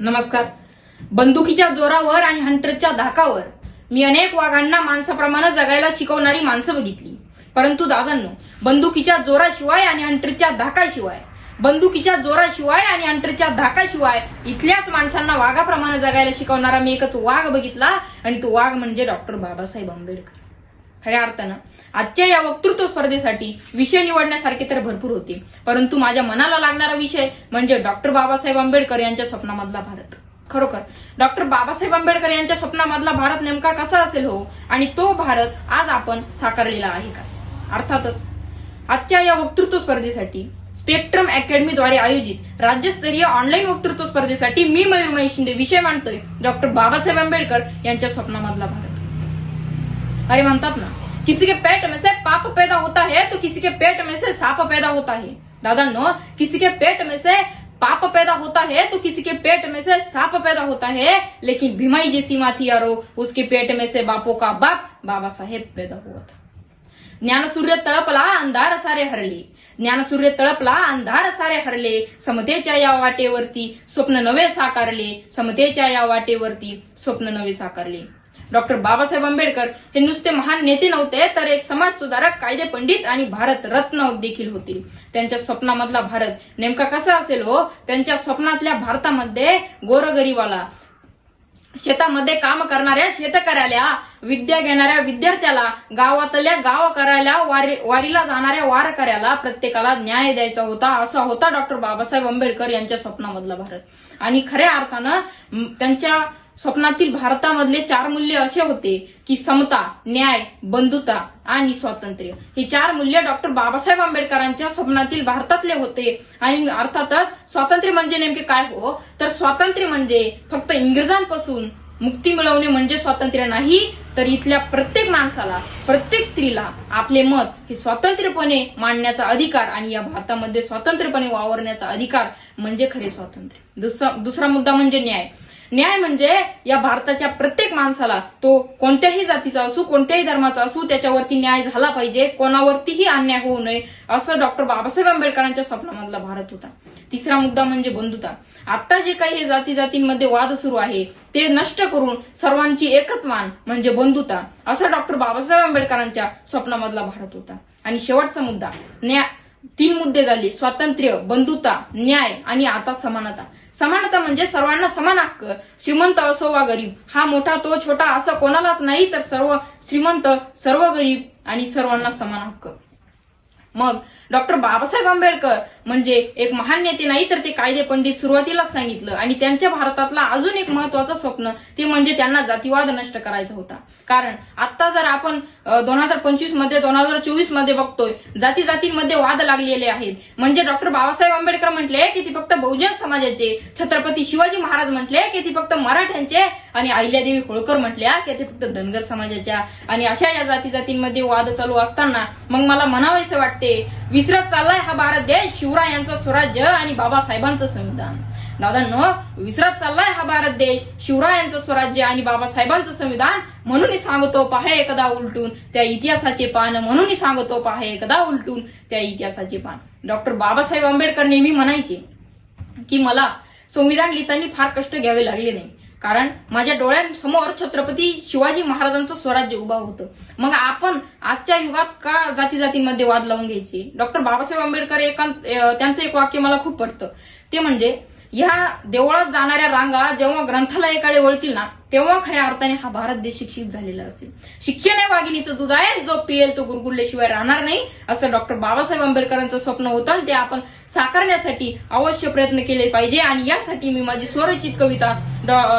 नमस्कार. बंदुकीच्या जोरावर आणि हंटरच्या धाकावर मी अनेक वाघांना माणसाप्रमाणे जगायला शिकवणारी माणसं बघितली. परंतु दादांनो बंदुकीच्या जोराशिवाय आणि हंटरच्या धाकाशिवाय बंदुकीच्या जोराशिवाय आणि हंटरच्या धाकाशिवाय इथल्याच माणसांना वाघाप्रमाणे जगायला शिकवणारा मी एकच वाघ बघितला आणि तो वाघ म्हणजे डॉक्टर बाबासाहेब आंबेडकर. खऱ्या अर्थानं. आजच्या या वक्तृत्व स्पर्धेसाठी विषय निवडण्यासारखे तर भरपूर होते. परंतु माझ्या मनाला लागणारा विषय म्हणजे डॉक्टर बाबासाहेब आंबेडकर यांच्या स्वप्नामधला भारत. खरोखर डॉक्टर बाबासाहेब आंबेडकर यांच्या स्वप्नामधला भारत नेमका कसा असेल हो? आणि तो भारत आज आपण साकारलेला आहे का? अर्थातच आजच्या या वक्तृत्व स्पर्धेसाठी स्पेक्ट्रम अकॅडमीद्वारे आयोजित राज्यस्तरीय ऑनलाईन वक्तृत्व स्पर्धेसाठी मी मयूरमयी शिंदे विषय मांडतोय डॉक्टर बाबासाहेब आंबेडकर यांच्या स्वप्नामधला भारत. अरे म्हणतात ना किसी के पेट में से पाप पैदा होता है तो किसी के पेट में से साप पैदा होता है। दादा, नो, किसी के पेट में से पाप पैदा होता है तो किसी के पेट में से साप पैदा होता है, लेकिन भीमाई जैसी माथी यारो, उसके पेट में से बापों का बाप बाबा साहेब पैदा हुआ था। ज्ञान सूर्य तळपला अंधार सारे हरले ज्ञान सूर्य तळपला अंधार सारे हरले समतेच्या या वाटेवरती स्वप्न नवे साकारले समतेच्या या वाटेवरती स्वप्न नवे साकारले डॉक्टर बाबासाहेब आंबेडकर हे नुसते महान नेते नव्हते तर एक समाज सुधारक कायदे पंडित आणि भारत रत्न देखील होते. त्यांच्या स्वप्नामधला भारत नेमका कसा असेल हो? त्यांच्या स्वप्नातल्या भारतामध्ये गोरगरीबाला शेतामध्ये काम करणाऱ्या शेतकऱ्याला विद्या घेणाऱ्या विद्यार्थ्याला गावातल्या गावकऱ्याला वारी वारीला जाणाऱ्या वारकऱ्याला प्रत्येकाला न्याय द्यायचा होता असा होता डॉक्टर बाबासाहेब आंबेडकर यांच्या स्वप्नामधला भारत. आणि खऱ्या अर्थानं त्यांच्या स्वप्नातील भारतामधले चार मूल्य असे होते की समता न्याय बंधुता आणि स्वातंत्र्य. ही चार मूल्य डॉक्टर बाबासाहेब आंबेडकरांच्या स्वप्नातील भारतातले होते. आणि अर्थातच स्वातंत्र्य म्हणजे नेमके काय हो? तर स्वातंत्र्य म्हणजे फक्त इंग्रजांपासून मुक्ती मिळवणे म्हणजे स्वातंत्र्य नाही तर इथल्या प्रत्येक माणसाला प्रत्येक स्त्रीला आपले मत हे स्वतंत्रपणे मांडण्याचा अधिकार आणि या भारतामध्ये स्वतंत्रपणे वावरण्याचा अधिकार म्हणजे खरे स्वातंत्र्य. दुसरा दुसरा मुद्दा म्हणजे न्याय. न्याय म्हणजे या भारताच्या प्रत्येक माणसाला तो कोणत्याही जातीचा असू कोणत्याही धर्माचा असू त्याच्यावरती न्याय झाला पाहिजे. कोणावरतीही अन्याय होऊ नये असं डॉक्टर बाबासाहेब आंबेडकरांच्या स्वप्नामधला भारत होता. तिसरा मुद्दा म्हणजे बंधुता. आता जे काही हे जाती जातींमध्ये वाद सुरू आहे ते नष्ट करून सर्वांची एकच मान म्हणजे बंधुता असं डॉक्टर बाबासाहेब आंबेडकरांच्या स्वप्नामधला भारत होता. आणि शेवटचा मुद्दा न्याय तीन मुद्दे झाले. स्वातंत्र्य बंधुता न्याय आणि आता समानता. समानता म्हणजे सर्वांना समान हक्क. श्रीमंत असो वा गरीब हा मोठा तो छोटा असं कोणालाच नाही तर सर्व श्रीमंत सर्व गरीब आणि सर्वांना समान हक्क. मग डॉक्टर बाबासाहेब आंबेडकर म्हणजे एक महान नेते नाही तर ते कायदे पंडित सुरुवातीलाच सांगितलं. आणि त्यांच्या भारतातला अजून एक महत्वाचं स्वप्न ते म्हणजे त्यांना जातीवाद नष्ट करायचा होता. कारण आता जर आपण दोन हजार पंचवीसमध्ये दोन हजार चोवीसमध्ये बघतोय जाती जातींमध्ये वाद लागलेले आहेत. म्हणजे डॉक्टर बाबासाहेब आंबेडकर म्हटले की ती फक्त बहुजन समाजाचे छत्रपती शिवाजी महाराज म्हटले की ती फक्त मराठ्यांचे आणि अहिल्यादेवी होळकर म्हटल्या की ते फक्त धनगर समाजाच्या आणि अशा या जाती जातींमध्ये वाद चालू असताना मग मला म्हणावायचं वाटतं विसरत चाललाय हा भारत देश. शिवरायांचं स्वराज्य आणि बाबासाहेबांचं संविधान. दादांनो विसरत चाललाय हा भारत देश. शिवरायांचं स्वराज्य आणि बाबासाहेबांचं संविधान म्हणून सांगतो पहा एकदा उलटून. त्या इतिहासाचे पान म्हणून सांगतो पहा एकदा उलटून. त्या इतिहासाचे पान. डॉक्टर बाबासाहेब आंबेडकर नेहमी म्हणायचे की मला संविधान लिहिताना फार कष्ट घ्यावे लागले नाही. कारण माझ्या डोळ्यांसमोर छत्रपती शिवाजी महाराजांचं स्वराज्य उभा होतं. मग आपण आजच्या युगात का जाती जातींमध्ये वाद लावून घ्यायचे? डॉक्टर बाबासाहेब आंबेडकर एकांत त्यांचं एक वाक्य मला खूप पडतं ते म्हणजे या देवळात जाणाऱ्या रांगा जेव्हा ग्रंथालयाकडे वळतील ना तेव्हा खऱ्या अर्थाने हा भारत देश शिक्षित झालेला असेल. शिक्षण आहे वाघिणीचं दूध आहे जो पिएल तो गुरगुरल्याशिवाय राहणार नाही असं डॉक्टर बाबासाहेब आंबेडकरांचं स्वप्न होतं. ते आपण साकारण्यासाठी अवश्य प्रयत्न केले पाहिजे आणि यासाठी मी माझी स्वरचित कविता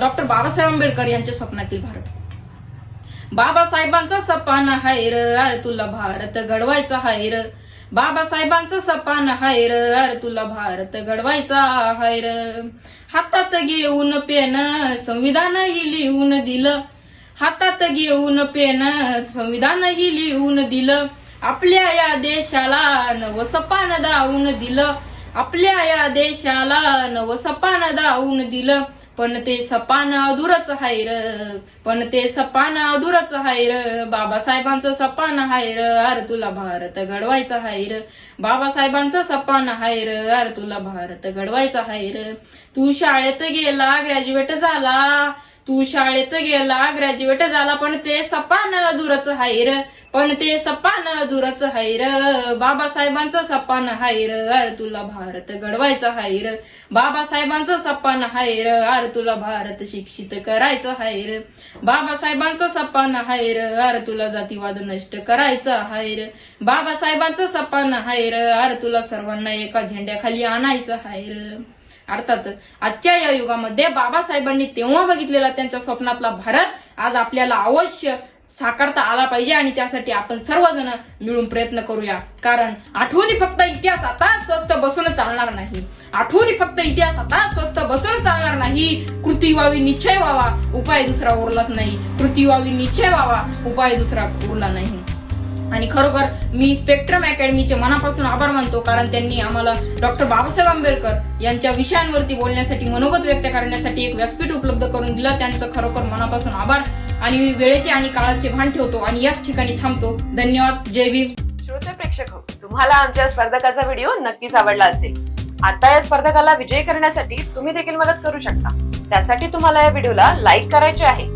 डॉक्टर बाबासाहेब आंबेडकर यांच्या स्वप्नातील भारत. बाबासाहेबांचा सपान हाय र तुला भारत घडवायचा हाय र. बाबासाहेबांचं सपान हाय र अरे तुला भारत घडवायचा हायर र. हातात घेऊन पेन संविधान ही लिहून दिलं. हातात घेऊन पेन संविधान ही लिहून दिलं. आपल्या या देशाला नव सपान दावून दिलं. आपल्या या देशाला नव सपान दावून दिलं. पण ते सपान अधुरच हाय र. पण ते सपान अधुरच हाय र. बाबासाहेबांचं सपान हाय र. आर तुला भारत घडवायचा हाय र. बाबासाहेबांचं सपान हाय र. अर तुला भारत घडवायचा हाय र. तू शाळेत गेला ग्रॅज्युएट झाला. तू शाळेत गेला ग्रॅज्युएट झाला पण ते सपान दूरच हाय र पण ते सपान दूरच हाय र बाबासाहेबांचं सपान हाय र तुला भारत घडवायचं हाय र बाबासाहेबांचं सपान हाय र तुला भारत शिक्षित करायचं हाय र बाबासाहेबांचं सपान हाय र तुला जातीवाद नष्ट करायचं हायर र बाबासाहेबांचं सपान हाय र तुला सर्वांना एका झेंड्याखाली आणायचं हाय अर्थातच आजच्या या युगामध्ये बाबासाहेबांनी तेव्हा बघितलेला त्यांच्या स्वप्नातला भारत आज आपल्याला अवश्य साकारता आला पाहिजे आणि त्यासाठी आपण सर्वजण मिळून प्रयत्न करूया. कारण आठवणी फक्त इतिहास आता स्वस्त बसून चालणार नाही. आठवणी फक्त इतिहास आता स्वस्त बसून चालणार नाही. कृती व्हावी निश्चय व्हावा उपाय दुसरा उरलाच नाही. कृती व्हावी निश्चय व्हावा उपाय दुसरा उरला नाही. आणि खरोखर मी स्पेक्ट्रम अकॅडमीचे मनापासून आभार मानतो कारण त्यांनी आम्हाला डॉक्टर बाबासाहेब आंबेडकर यांच्या विषयांवरती बोलण्यासाठी मनोगत व्यक्त करण्यासाठी एक व्यासपीठ उपलब्ध करून दिलं. त्यांचं खरोखर मनापासून आभार. आणि मी वेळेचे आणि काळाचे भान ठेवतो आणि याच ठिकाणी थांबतो. धन्यवाद. जय भीम. श्रोते प्रेक्षक हो, तुम्हाला आमच्या स्पर्धकाचा व्हिडिओ नक्कीच आवडला असेल. आता या स्पर्धकाला विजयी करण्यासाठी तुम्ही देखील मदत करू शकता. त्यासाठी तुम्हाला या व्हिडिओला लाईक करायचे आहे.